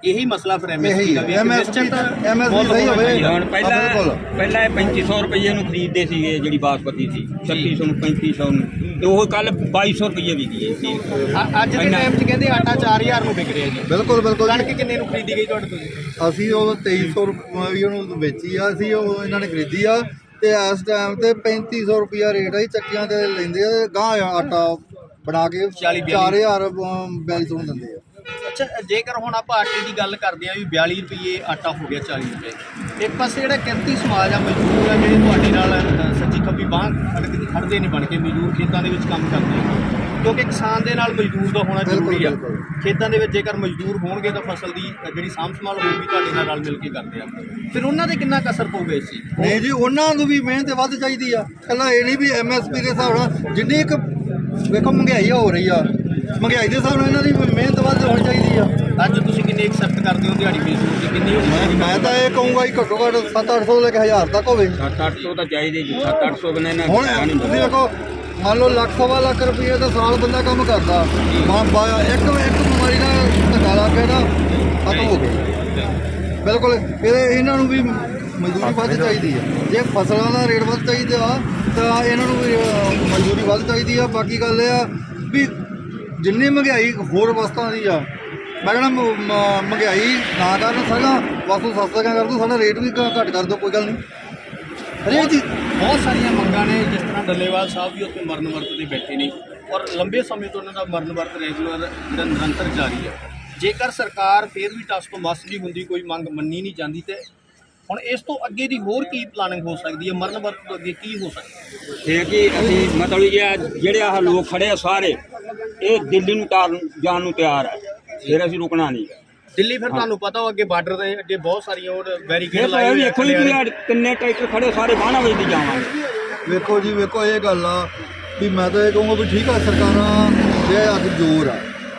ਇਹੀ ਮਸਲਾ ਫਿਰ ਐਮਐਸਪੀ ਦਾ ਵੀ ਹੈ। ਕਿ ਐਮਐਸਪੀ ਨਿਸ਼ਚਿਤ ਮੁੱਲ ਸਹੀ ਹੋਣਾ ਹੋਵੇ। ਚਾਹੀਦਾ। ਹੁਣ ਹਾਂ, ਪਹਿਲਾਂ ਬਿਲਕੁਲ। ਪਹਿਲਾਂ ਇਹ 3500 ਰੁਪਏ ਨੂੰ ਖਰੀਦਦੇ ਸੀਗੇ ਜਿਹੜੀ ਬਾਸਪਤੀ ਸੀ। 3600 ਨੂੰ 3500 ਨੂੰ। ਤੇ ਉਹ ਕੱਲ 2200 ਰੁਪਏ ਵਿਕੀ ਸੀ। ਅ- ਅੱਜ ਦੇ ਇੰਨਾ- ਟਾਈਮ 'ਚ ਕਹਿੰਦੇ ਆਟਾ 4000 ਨੂੰ ਵਿਕ ਰਿਹਾ ਜੀ। ਬਿਲਕੁਲ ਬਿਲਕੁਲ। ਕਣਕ ਕਿੰਨੇ ਨੂੰ ਖਰੀਦੀ ਗਈ ਤੁਹਾਡੇ ਤੋਂ ਅਸੀਂ ਉਹ 2300 ਰੁਪਏ ਉਹਨੂੰ ਵੇਚੀ ਆ ਅਸੀਂ ਉਹ ਇਹਨਾਂ ਨੇ ਖਰੀਦੀ ਆ। ਤੇ ਇਸ ਟਾਈਮ ਤੇ 3500 ਰੁਪਿਆ ਰੇਟ ਆ ਜੀ ਚੱਕੀਆਂ ਤੇ ਲੈਂਦੇ ਆ ਗਾਂ ਆਟਾ ਬਣਾ ਕੇ 40 4000 4200 ਨੂੰ ਦਿੰਦੇ ਆ। ਅੱਛਾ ਜੇਕਰ ਹੁਣ ਆਪਾਂ ਆਟੇ ਦੀ ਗੱਲ ਕਰਦੇ ਆ ਵੀ 42 ਰੁਪਏ ਆਟਾ ਹੋ ਗਿਆ 40 ਰੁਪਏ ਇੱਕ ਪਾਸੇ ਜਿਹੜਾ ਕਿਰਤੀ ਸਮਾਜ ਆ ਮਜ਼ਦੂਰ ਆ ਜਿਹੜੇ ਤੁਹਾਡੇ ਨਾਲ ਸੱਜੀ ਖੱਬੀ ਬਾਂਹ ਖੜਦੇ ਖੜਦੇ ਨਹੀਂ ਬਣ ਕੇ ਮਜ਼ਦੂਰ ਖੇਤਾਂ ਦੇ ਵਿੱਚ ਕੰਮ ਕਰਦੇ ਆ। ਕਿਉਂਕਿ ਕਿਸਾਨ ਦੇ ਨਾਲ ਮਜ਼ਦੂਰ ਦਾ ਹੋਣਾ ਜ਼ਰੂਰੀ ਆ। ਖੇਤਾਂ ਦੇ ਵਿੱਚ ਜੇਕਰ ਮਜ਼ਦੂਰ ਹੋਣਗੇ ਤਾਂ ਫਸਲ ਦੀ ਜਿਹੜੀ ਸਾਂਭ ਸੰਭਾਲ ਹੋਊਗੀ ਤੁਹਾਡੇ ਨਾਲ ਰਲ ਮਿਲ ਕੇ ਕਰਦੇ ਆ। ਫਿਰ ਉਹਨਾਂ ਦੇ ਕਿੰਨਾ ਕੁ ਅਸਰ ਪਊਗਾ ਇਸ ਚੀਜ਼? ਨਹੀਂ ਜੀ ਉਹਨਾਂ ਨੂੰ ਵੀ ਮਿਹਨਤ ਵੱਧ ਚਾਹੀਦੀ ਆ। ਕੱਲਾ ਇਹ ਨਹੀਂ ਵੀ ਐਮਐਸਪੀ ਦੇ ਹਿਸਾਬ ਨਾਲ ਜਿੰਨੀ ਇੱਕ ਵੇਖੋ ਮਹਿੰਗਾਈ ਹੋ ਰਹੀ ਆ। ਮਹਿੰਗਾਈ ਦੇ ਹਿਸਾਬ ਨਾਲ ਇਹਨਾਂ ਦੀ ਮਿਹਨਤ ਵੱਧ ਹੋਣੀ ਚਾਹੀਦੀ ਆ। ਅੱਜ ਤੁਸੀਂ ਕਿੰਨੇ ਐਕਸੈਪਟ ਕਰਦੇ ਹੋ ਦਿਹਾੜੀ ਮਜ਼ਦੂਰ ਦੀ ਕਿੰਨੀ ਹੋਣੀ ਚਾਹੀਦੀ ਮੈਂ ਤਾਂ ਇਹ ਕਹੂੰਗਾ ਕਿ ਘੱਟੋ ਘੱਟ 7-800 ਤੋਂ ਲੈ ਕੇ 1000 ਤੱਕ ਹੋਵੇ। 7-800 ਤਾਂ ਚਾਹੀਦੇ ਜੀ। 7-800 ਬਿਨਾਂ ਇਹਨਾਂ ਹੁਣ ਤੁਸੀਂ ਵੇਖੋ ਮੰਨ ਲਓ ਲੱਖ ਸਵਾ ਲੱਖ ਰੁਪਏ ਦਾ ਸਾਲ ਬੰਦਾ ਕੰਮ ਕਰਦਾ। ਇੱਕ ਇੱਕ ਬਿਮਾਰੀ ਦਾ ਧੱਕਾ ਲੱਗ ਗਿਆ ਨਾ ਖਤਮ ਹੋ ਗਿਆ। ਬਿਲਕੁਲ ਇਹਦੇ ਇਹਨਾਂ ਨੂੰ ਵੀ ਮਜ਼ਦੂਰੀ ਵੱਧ ਚਾਹੀਦੀ ਹੈ ਜੇ ਫਸਲਾਂ ਦਾ ਰੇਟ ਵੱਧ ਚਾਹੀਦਾ ਤਾਂ ਇਹਨਾਂ ਨੂੰ ਵੀ ਮਜ਼ਦੂਰੀ ਵੱਧ ਚਾਹੀਦੀ ਆ। ਬਾਕੀ ਗੱਲ ਇਹ ਆ ਵੀ ਜਿੰਨੀ ਮਹਿੰਗਾਈ ਹੋਰ ਵਸਤਾਂ ਦੀ ਆ, ਮੈਂ ਕਹਿੰਦਾ ਮ- ਮਹਿੰਗਾਈ ਨਾ ਕਰਨ ਸਗਾ ਵਸਤੂ ਸਸਤੀਆਂ ਕਰ ਦੋ, ਸਾਡਾ ਰੇਟ ਵੀ ਘੱਟ ਕਰ ਦਿਓ ਕੋਈ ਗੱਲ ਨਹੀਂ। ਹਰੇਕ ਚੀਜ਼ ਬਹੁਤ ਸਾਰੀਆਂ ਮੰਗਾਂ ਨੇ, ਜਿਸ ਤਰ੍ਹਾਂ ਡੱਲੇਵਾਲ ਸਾਹਿਬ ਵੀ ਉੱਥੇ ਮਰਨ ਵਰਤ ਤੇ ਬੈਠੇ ਨੇ, ਔਰ ਲੰਬੇ ਸਮੇਂ ਤੋਂ ਉਹਨਾਂ ਦਾ ਮਰਨ ਵਰਤ ਰੈਗੂਲਰ ਜਿਹੜਾ ਨਿਰੰਤਰ ਜਾਰੀ ਹੈ। ਜੇਕਰ ਸਰਕਾਰ ਫੇਰ ਵੀ ਟਸ ਤੋਂ ਮਸ ਵੀ ਹੁੰਦੀ, ਕੋਈ ਮੰਗ ਮੰਨੀ ਨਹੀਂ ਜਾਂਦੀ ਤੇ ਹੁਣ ਇਸ ਤੋਂ ਅੱਗੇ ਦੀ ਹੋਰ ਕੀ ਪਲਾਨਿੰਗ ਹੋ ਸਕਦੀ ਹੈ? ਮਰਨ ਵਰਤ ਤੋਂ ਅੱਗੇ ਕੀ ਹੋ ਸਕਦਾ ਹੈ? ਇਹ ਕਿ ਅਸੀਂ ਮਤਲਬ ਇਹ ਜਿਹੜੇ ਆਹ ਲੋਕ ਖੜੇ ਆ ਸਾਰੇ ਇਹ ਦਿੱਲੀ ਨੂੰ ਤਾਰਨ ਜਾਣ ਨੂੰ ਤਿਆਰ ਹੈ ਫਿਰ ਅਸੀਂ ਰੁਕਣਾ ਨਹੀਂ। ਦਿੱਲੀ ਫਿਰ ਤੁਹਾਨੂੰ ਪਤਾ ਹੋ ਅੱਗੇ ਬਾਰਡਰ ਦੇ ਅੱਗੇ ਬਹੁਤ ਸਾਰੀਆਂ ਉਹ ਬੈਰੀਕੇਡ ਲਾਏ ਹੋਏ ਵੇਖੋ ਜੀ ਕਿੰਨੇ ਟਰੈਕਟਰ ਖੜੇ ਸਾਰੇ ਬਾਣਾ ਵਜੇ ਦੀ ਜਾਵਾਂਗੇ। ਵੇਖੋ ਜੀ ਵੇਖੋ ਇਹ ਗੱਲ ਆ ਵੀ ਮੈਂ ਤਾਂ ਇਹ ਕਹੂੰਗਾ ਵੀ ਠੀਕ ਆ ਸਰਕਾਰਾਂ ਦੇ ਅੱਜ ਜ਼ੋਰ ਆ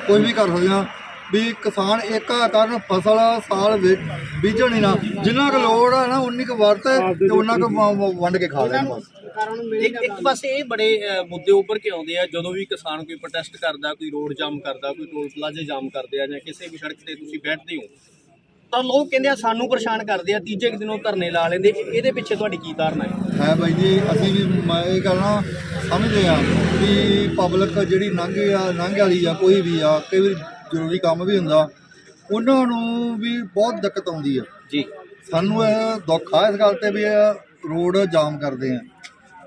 ਕੋਈ ਵੀ ਕਰ ਸਕਦੀਆਂ। ਵੀ ਕਿਸਾਨ ਏਕਾ ਕਰਨ ਫਸਲ ਸਾਲ ਵਿੱਚ ਬੀਜਣ ਹੀ ਨਾ। ਜਿੰਨਾ ਕੁ ਲੋੜ ਆ ਨਾ ਉਨੀ ਕੁ ਵਰਤ ਤੇ ਉਹਨਾਂ ਕੁ ਵੰਡ ਕੇ ਖਾ ਲੈਣ ਬਸ। ਇੱਕ ਇੱਕ ਪਾਸੇ ਇਹ ਬੜੇ ਮੁੱਦੇ ਉੱਪਰ ਕੇ ਆਉਂਦੇ ਆ। ਜਦੋਂ ਵੀ ਕਿਸਾਨ ਕੋਈ ਪ੍ਰੋਟੈਸਟ ਕਰਦਾ ਕੋਈ ਰੋਡ ਜਾਮ ਕਰਦਾ ਕੋਈ ਟੋਲ ਪਲਾਜ਼ੇ ਜਾਮ ਕਰਦੇ ਆ ਜਾਂ ਕਿਸੇ ਵੀ ਸੜਕ ਤੇ ਤੁਸੀਂ ਬੈਠਦੇ ਹੋ ਤਾਂ ਲੋਕ ਕਹਿੰਦੇ ਆ ਸਾਨੂੰ ਪਰੇਸ਼ਾਨ ਕਰਦੇ ਆ ਤੀਜੇ ਕੁ ਦਿਨੋਂ ਧਰਨੇ ਲਾ ਲੈਂਦੇ। ਇਹਦੇ ਪਿੱਛੇ ਤੁਹਾਡੀ ਕੀ ਧਾਰਨਾ ਹੈ? ਹੈ ਬਾਈ ਜੀ ਅਸੀਂ ਵੀ ਇਹ ਗੱਲ ਨਾ ਸਮਝਦੇ ਆ ਵੀ ਪਬਲਿਕ ਜਿਹੜੀ ਲੰਘ ਆ ਲੰਘ ਵਾਲੀ ਆ ਕੋਈ ਵੀ ਆ ਕਈ ਵਾਰੀ ਜ਼ਰੂਰੀ ਕੰਮ ਵੀ ਹੁੰਦਾ ਉਹਨਾਂ ਨੂੰ ਵੀ ਬਹੁਤ ਦਿੱਕਤ ਆਉਂਦੀ ਆ। ਜੀ। ਸਾਨੂੰ ਇਹ ਦੁੱਖ ਆ ਇਸ ਗੱਲ ਤੇ ਵੀ ਇਹ ਰੋਡ ਜਾਮ ਕਰਦੇ ਆ।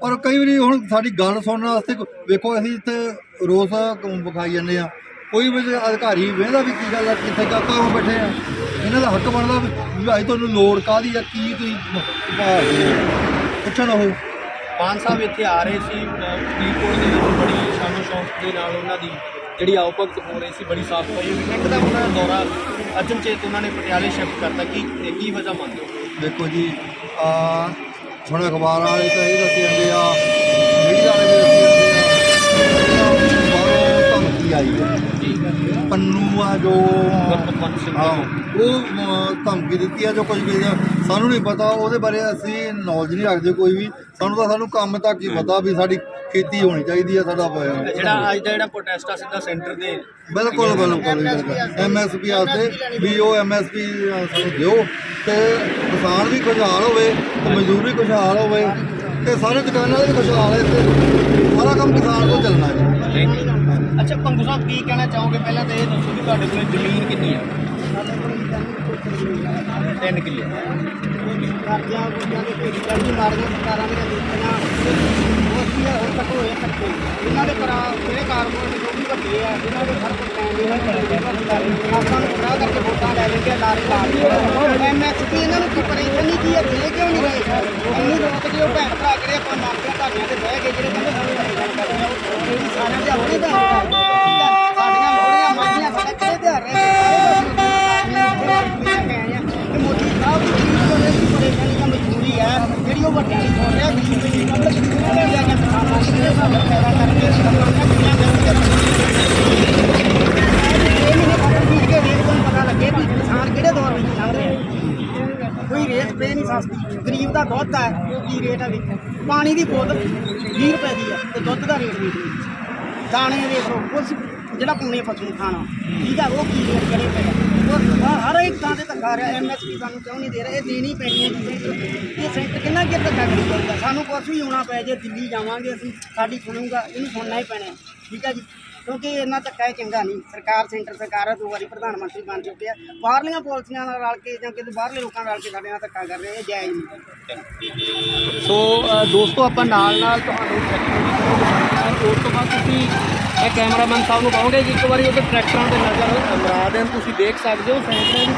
ਪਰ ਕਈ ਵਾਰੀ ਹੁਣ ਸਾਡੀ ਗੱਲ ਸੁਣਨ ਵਾਸਤੇ ਵੇਖੋ ਅਸੀਂ ਇੱਥੇ ਰੋਸ ਵਿਖਾਈ ਜਾਂਦੇ ਆ। ਕੋਈ ਵੀ ਅਧਿਕਾਰੀ ਵੇਖਦਾ ਵੀ ਕੀ ਗੱਲ ਆ ਕਿੱਥੇ ਕਾਕਾ ਹੋ ਬੈਠੇ ਆ। ਇਹਨਾਂ ਦਾ ਹੱਕ ਬਣਦਾ ਵੀ ਭਾਈ ਤੁਹਾਨੂੰ ਲੋੜ ਕਾਦੀ ਆ ਕੀ ਤੁਸੀਂ? ਪੁੱਛਣ ਉਹ। ਮਾਨ ਸਾਹਿਬ ਇੱਥੇ ਆ ਰਹੇ ਸੀ ਫਰੀਦਕੋਟ ਦੇ ਵਿੱਚ ਬੜੀ ਸ਼ਾਨੋ ਸ਼ੌਕ ਦੇ ਨਾਲ ਉਹਨਾਂ ਦੀ ਜਿਹੜੀ ਆਓ ਭਗਤ ਹੋ ਰਹੀ ਸੀ ਬੜੀ ਸਾਫ਼ ਸਫ਼ਾਈ ਹੋਈ। ਇੱਕਦਮ ਉਹਨਾਂ ਦਾ ਦੌਰਾ। ਅਚਨਚੇਤ ਉਹਨਾਂ ਨੇ ਪਟਿਆਲੇ ਸ਼ਿਫਟ ਕਰਤਾ ਕੀ ਇਹ ਕੀ ਵਜ੍ਹਾ ਮੰਨਦੇ ਹੋ? ਦੇਖੋ ਜੀ ਆ ਹੁਣ ਅਖਬਾਰ ਵਾਲੇ ਤਾਂ ਇਹ ਦੱਸੀ ਜਾਂਦੇ ਆ ਮੀਡੀਆ ਵਾਲੇ ਵੀ ਦੱਸੀ ਜਾਂਦੇ ਆ ਬਾਹਰੋਂ ਧਮਕੀ ਆਈ ਹੈ। ਜੀ ਪੰਨੂ ਆ ਜੋ ਹਾਂ ਉਹ ਧਮਕੀ ਦਿੱਤੀ ਆ ਜੋ ਕੁਝ ਵੀ ਆ, ਸਾਨੂੰ ਨਹੀਂ ਪਤਾ ਉਹਦੇ ਬਾਰੇ ਅਸੀਂ ਨੌਲੇਜ ਨਹੀਂ ਰੱਖਦੇ ਕੋਈ ਵੀ। ਸਾਨੂੰ ਤਾਂ ਸਾਨੂੰ ਕੰਮ ਤੱਕ ਹੀ ਪਤਾ ਵੀ ਸਾਡੀ ਖੇਤੀ ਹੋਣੀ ਚਾਹੀਦੀ ਆ ਸਾਡਾ ਤੇ ਜਿਹੜਾ ਅੱਜ ਦਾ ਜਿਹੜਾ ਪ੍ਰੋਟੈਸਟ ਆ ਸਿੱਧਾ ਸੈਂਟਰ ਦੇ ਬਿਲਕੁਲ ਬਿਲਕੁਲ ਐਮਐਸਪੀ ਆਸਤੇ ਵੀ ਉਹ ਐਮਐਸਪੀ ਸਾਨੂੰ ਦਿਓ। ਤੇ ਕਿਸਾਨ ਵੀ ਖੁਸ਼ਹਾਲ ਹੋਵੇ ਤੇ ਮਜ਼ਦੂਰ ਵੀ ਖੁਸ਼ਹਾਲ ਹੋਵੇ ਤੇ ਸਾਰੇ ਦੁਕਾਨਾਂ ਵੀ ਖੁਸ਼ਹਾਲ ਹੈ ਤੇ ਸਾਰਾ ਕੰਮ ਕਿਸਾਨ ਤੋਂ ਚੱਲਣਾ ਜੀ। ਅੱਛਾ ਪੰਗੂ ਸਾਹਿਬ ਕੀ ਕਹਿਣਾ ਚਾਹੋਗੇ? ਪਹਿਲਾਂ ਤਾਂ ਇਹ ਦੱਸੋ ਕਿ ਤੁਹਾਡੇ ਕੋਲ ਜ਼ਮੀਨ ਕਿੰਨੀ ਆ? ਤਿੰਨ ਕਿੱਲੇ। ਕਰਜ਼ਾ ਗੁਰਜਾ ਦੇ ਭੇਜ ਕਰਜ਼ੀ ਮਾਰੀਆਂ ਸਰਕਾਰਾਂ ਦੀਆਂ ਦਿੱਤੀਆਂ ਉਸੀਆ ਹੁਣ ਤੱਕ ਹੋਏ ਖਰਚੇ ਇਹਨਾਂ ਦੇ ਭਰਾ ਜਿਹੜੇ ਕਾਰਪੋਰੇਟ ਜੋ ਵੀ ਵੱਡੇ ਆ ਇਹਨਾਂ ਦੇ ਹਰ ਕੋਈ ਪੈਂਦੇ ਹੋਏ ਕਰਦੇ ਆਪਾਂ ਨੂੰ ਖੜਾ ਕਰਕੇ ਵੋਟਾਂ ਲੈ ਲੈਂਦੇ ਆ ਨਾਰੇ ਲਾ ਲਈਏ ਐਮਐਸਪੀ ਇਹਨਾਂ ਨੂੰ ਕੰਪਰੇਸ਼ਨ ਨਹੀਂ ਕੀ ਆ ਦੇ ਕਿਉਂ ਨਹੀਂ ਗਏ ਇੰਨੀ ਲੋਕ ਜੇ ਉਹ ਭੈਣ ਭਰਾ ਜਿਹੜੇ ਆਪਾਂ ਮਾਪਿਆਂ ਧਾਗਿਆਂ ਤੇ ਬਹਿ ਗਏ ਜਿਹੜੇ ਕਹਿੰਦੇ ਸਾਨੂੰ ਪਰੇਸ਼ਾਨ ਕਰਦੇ ਆ ਉਹ ਸਾਰਿਆਂ ਦੇ ਹੋਣੇ ਦਾ ਸਾਡੀਆਂ ਲੋੜੀਆਂ ਮੰਗੀਆਂ ਸਾਡੇ ਕਿਹੜੇ ਧਿਆਨ ਰਹੇ ਕਿਸਾਨਾਂ ਨੂੰ ਕਿਹੜੇ ਹਿਸਾਬ ਨਾਲ ਪੈਦਾ ਕਰਕੇ ਸਰਕਾਰਾਂ ਕਿੰਨੀਆਂ ਗਲਤੀਆਂ ਇਹ ਨਹੀਂ ਪਤਾ ਵੀ ਕਿ ਰੇਟ ਨੂੰ ਪਤਾ ਲੱਗੇ ਵੀ ਕਿਸਾਨ ਕਿਹੜੇ ਦੌਰ ਵਿੱਚ ਚੱਲ ਰਿਹਾ ਹੈ। ਕੋਈ ਰੇਟ ਪੇ ਨਹੀਂ ਸਸਤੀ ਗਰੀਬ ਦਾ ਦੁੱਧ ਹੈ, ਉਹ ਕੀ ਰੇਟ ਹੈ ਵੇਖੋ ਪਾਣੀ ਦੀ ਬੋਤਲ 20 ਰੁਪਏ ਦੀ ਹੈ ਤੇ ਦੁੱਧ ਦਾ ਰੇਟ ਵੇਖ ਦਾਣੇ ਵੇਖ ਲਓ ਜਿਹੜਾ ਪੁੰਨੇ ਪਸ਼ੂ ਨੂੰ ਖਾਣਾ। ਠੀਕ ਹੈ ਉਹ ਕੀ ਰੇਟ ਕਰੇ ਪਏ ਉਹ ਹਰ ਇੱਕ ਥਾਂ ਤੇ ਧੱਕਾ ਰਿਹਾ ਐਮਐਸਪੀ ਸਾਨੂੰ ਕਿਉਂ ਨਹੀਂ ਦੇ ਰਹੇ? ਇਹ ਦੇਣੀ ਪੈਣੀ ਹੈ ਜੀ ਸੈਂਟਰ ਇਹ ਸੈਂਟਰ ਕਿੰਨਾ ਕਿ ਧੱਕਾ ਕਰੀ ਜਾਊਗਾ? ਸਾਨੂੰ ਕੁਛ ਵੀ ਹੋਣਾ ਪੈ ਜੇ, ਦਿੱਲੀ ਜਾਵਾਂਗੇ ਅਸੀਂ, ਸਾਡੀ ਸੁਣੂਗਾ, ਇਹਨੂੰ ਸੁਣਨਾ ਹੀ ਪੈਣਾ ਠੀਕ ਹੈ ਜੀ? ਕਿਉਂਕਿ ਇਹਨਾਂ ਧੱਕਾ ਇਹ ਚੰਗਾ ਨਹੀਂ। ਸਰਕਾਰ, ਸੈਂਟਰ ਸਰਕਾਰ ਹੈ ਦੋ ਵਾਰੀ ਪ੍ਰਧਾਨ ਮੰਤਰੀ ਬਣ ਚੁੱਕੇ ਆ। ਬਾਹਰਲੀਆਂ ਪਾਲਿਸੀਆਂ ਨਾਲ ਰਲ ਕੇ ਜਾਂ ਕਿਤੇ ਬਾਹਰਲੇ ਲੋਕਾਂ ਨਾਲ ਰਲ ਕੇ ਸਾਡੇ ਨਾਲ ਧੱਕਾ ਕਰ ਰਹੇ ਆ, ਇਹ ਜਾਇਜ਼ ਨਹੀਂ। ਸੋ ਦੋਸਤੋ, ਆਪਾਂ ਨਾਲ ਨਾਲ ਤੁਹਾਨੂੰ ਉਸ ਤੋਂ ਬਾਅਦ ਤੁਸੀਂ ਇਹ ਕੈਮਰਾਮੈਨ ਸਾਹਿਬ ਨੂੰ ਕਹੋਗੇ ਕਿ ਇੱਕ ਵਾਰੀ ਉਹਦੇ ਟਰੈਕਟਰਾਂ ਤੇ ਨਜ਼ਰ ਮਰਾ ਦੇਣ ਤੁਸੀਂ ਦੇਖ ਸਕਦੇ ਹੋ ਸੈਂਕੜਿਆਂ ਦੀ